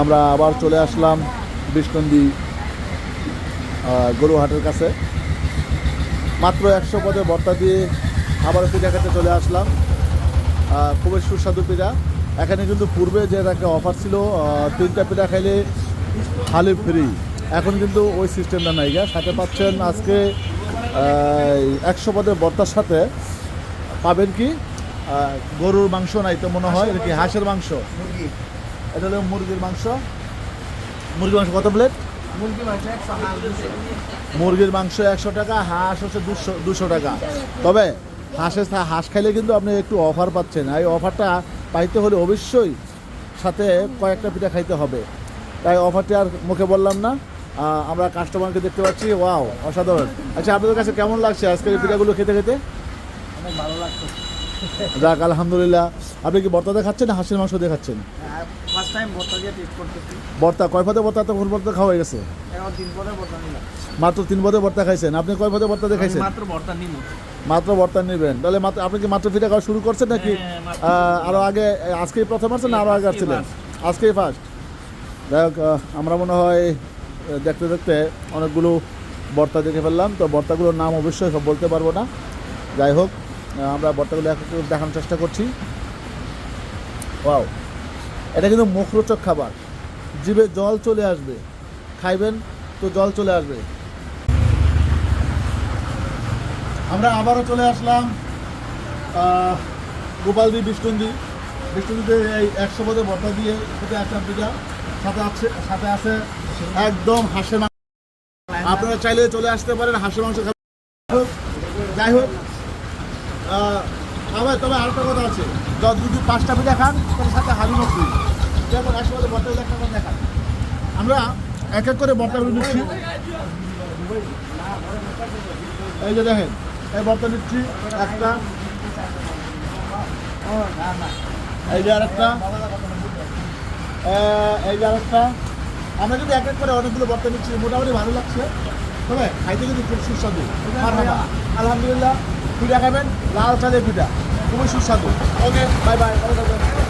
আমরা আবার চলে আসলাম বিষ্ণন্দী গরুহাটের কাছে। মাত্র একশো পদে বর্তা দিয়ে আবারও পিঠা খেতে চলে আসলাম। খুবই সুস্বাদু পিঠা। এখানে কিন্তু পূর্বে যে একটা অফার ছিল তিনটা পিঠা খাইলে হালি ফ্রি এখন কিন্তু ওই সিস্টেমটা নাই গা। সাথে পাচ্ছেন আজকে একশো পদের বর্তার সাথে পাবেন কি গরুর মাংস নাই তো মনে হয়, এটা কি হাঁসের মাংস? এটা হলো মুরগির মাংস। মুরগির মাংস কত প্লেট মুরগির মাংস একশো টাকা, হাঁস হচ্ছে দুশো দুশো টাকা। তবে হাঁসের হাঁস খাইলে কিন্তু আপনি একটু অফার পাচ্ছেন। এই অফারটা পাইতে হলে অবশ্যই সাথে কয়েকটা পিঠা খাইতে হবে। তাই অফারটি আর মুখে বললাম না। আমরা কাস্টমারকে দেখতে পাচ্ছি। ওয়াও, অসাধারণ। আচ্ছা আপনাদের কাছে কেমন লাগছে আজকের পিঠাগুলো খেতে খেতে? অনেক ভালো লাগতো যাক আলহামদুলিল্লাহ। আপনি কি বর্তাতে খাচ্ছেন না হাঁসের মাংস দিয়ে খাচ্ছেন? ফার্স্ট টাইম ভর্তা দিয়ে টেস্ট করতেছি। বর্তা কয় পদে বর্তা তো বর্তা খাওয়া হয়ে গেছে। এখন তিন নিলাম। মাত্র তিন পদে বর্তা খাইছেন? আপনি কয় পদে বর্তা দিয়ে খাইছেন? মাত্র নিব। মাত্র বর্তা নেবেন। তাহলে মাত্র আপনি কি মাত্র পিঠা খাওয়া শুরু করছেন নাকি? হ্যাঁ, মাত্র। আহ, আরও আগে আজকেই প্রথম আসছেন না আরও আগে আসছিলেন? আজকেই ফার্স্ট যাই হোক আমরা মনে হয় দেখতে দেখতে অনেকগুলো বর্তা দেখে ফেললাম। তো বর্তাগুলোর নাম অবশ্যই সব বলতে পারব না। যাই হোক আমরা বর্তাগুলো এক দেখানোর চেষ্টা করছি। ওয়াও, এটা কিন্তু মুখরোচক খাবার। জিভে জল চলে আসবে। খাইবেন তো জল চলে আসবে। আমরা আবারও চলে আসলাম গোপালদি বিষ্ণুন্দি। বিষ্ণুন্দিতে এই একশো পদে ভর্তা দিয়ে খেতে আসলাম পিঠা সাথে আছে সাথে আছে একদম হাঁসের মাংস। আপনারা চাইলে চলে আসতে পারেন হাঁসের মাংস যাই হোক। আবার তবে আরেকটা কথা আছে। যদি পাঁচটা পিঠা খান তাহলে সাথে হালু মশলি যেমন দিলে একটা করে দেখান। আমরা এক এক করে ভর্তাগুলো নিচ্ছি। এই যে দেখেন এই বর্তা নিচ্ছি একটা। এই যে আরেকটা। এই যে আরেকটা। আমরা যদি এক এক করে অনেকগুলো বর্তা নিচ্ছি মোটামুটি ভালো লাগছে। তবে খাইতে কিন্তু খুব সুস্বাদু। আলহামদুলিল্লাহ। পিঠা খাবেন লাল চালের পিঠা খুবই সুস্বাদু। ওকে বাই বাই ভালো থাকবেন।